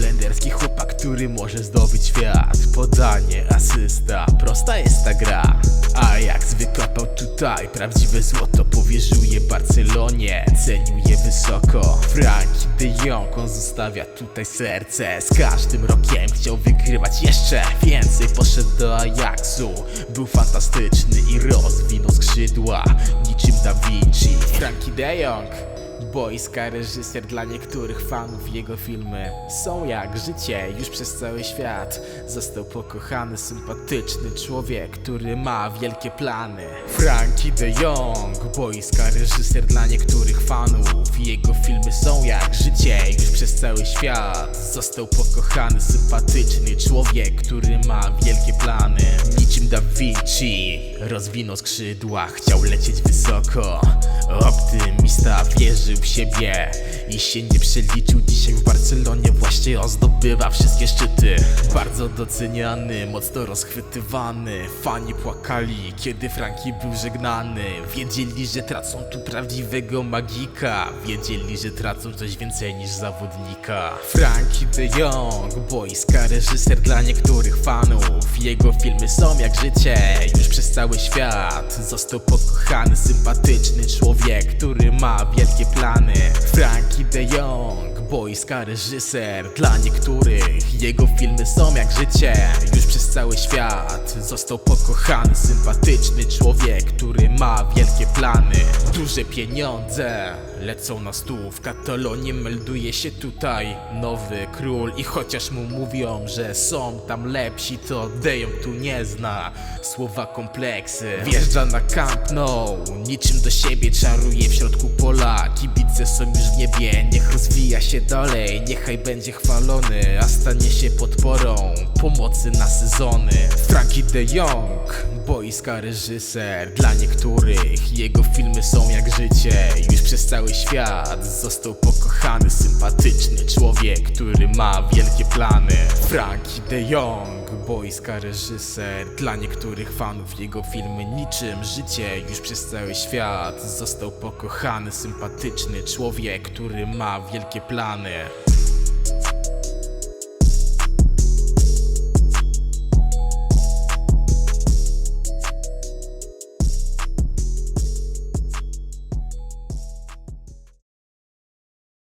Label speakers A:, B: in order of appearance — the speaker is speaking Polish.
A: holenderski chłopak, który może zdobyć świat. Podanie, asysta, prosta jest ta gra. A jak wykopał tutaj prawdziwe złoto Powierzył je Barcelonie, cenił je wysoko. Frank Jong, on zostawia tutaj serce Z każdym rokiem chciał wygrywać jeszcze więcej. Poszedł do Ajaxu, był fantastyczny i rozwinął skrzydła Niczym Da Vinci. Frankie de Jong Boyska reżyser dla niektórych fanów jego filmy są jak życie już przez cały świat. Został pokochany, sympatyczny człowiek, który ma wielkie plany. Frankie de Jong, boyska reżyser dla niektórych fanów. Jego filmy są jak życie już przez cały świat. Został pokochany, sympatyczny człowiek, który ma wielkie plany. Niczym Da Vinci, rozwinął skrzydła, chciał lecieć wysoko. Optymista wierzył w siebie i się nie przeliczył. Dzisiaj w Barcelonie właśnie ozdobywa wszystkie szczyty. Bardzo doceniany, mocno rozchwytywany. Fani płakali, kiedy Franki był żegnany. Wiedzieli, że tracą tu prawdziwego magika. Wiedzieli, że tracą coś więcej niż zawodnika. Frankie de Jong, boyska reżyser dla niektórych fanów. Jego filmy są jak życie, cały świat. Został pokochany, sympatyczny człowiek, który ma wielkie plany. Frankie de Jong, boyska reżyser dla niektórych. Jego filmy są jak życie, już przez cały świat. Został pokochany, sympatyczny człowiek, który ma wielkie plany. Duże pieniądze lecą na stół. W Katalonie melduje się tutaj nowy król. I chociaż mu mówią, że są tam lepsi, to De Jong tu nie zna słowa kompleksy. Wjeżdża na Camp Nou, niczym do siebie czaruje w środku pola. Kibice są już w niebie, niech rozwija się dalej, niechaj będzie chwalony, a stanie się podporą pomocy na sezony. Frankie de Jong, boiska reżyser dla niektórych. Jego filmy są jak życie, już przez cały świat. Został pokochany, sympatyczny człowiek, który ma wielkie plany. Frankie de Jong, boiska reżyser dla niektórych fanów. Jego filmy niczym życie, już przez cały świat. Został pokochany, sympatyczny człowiek, który ma wielkie plany.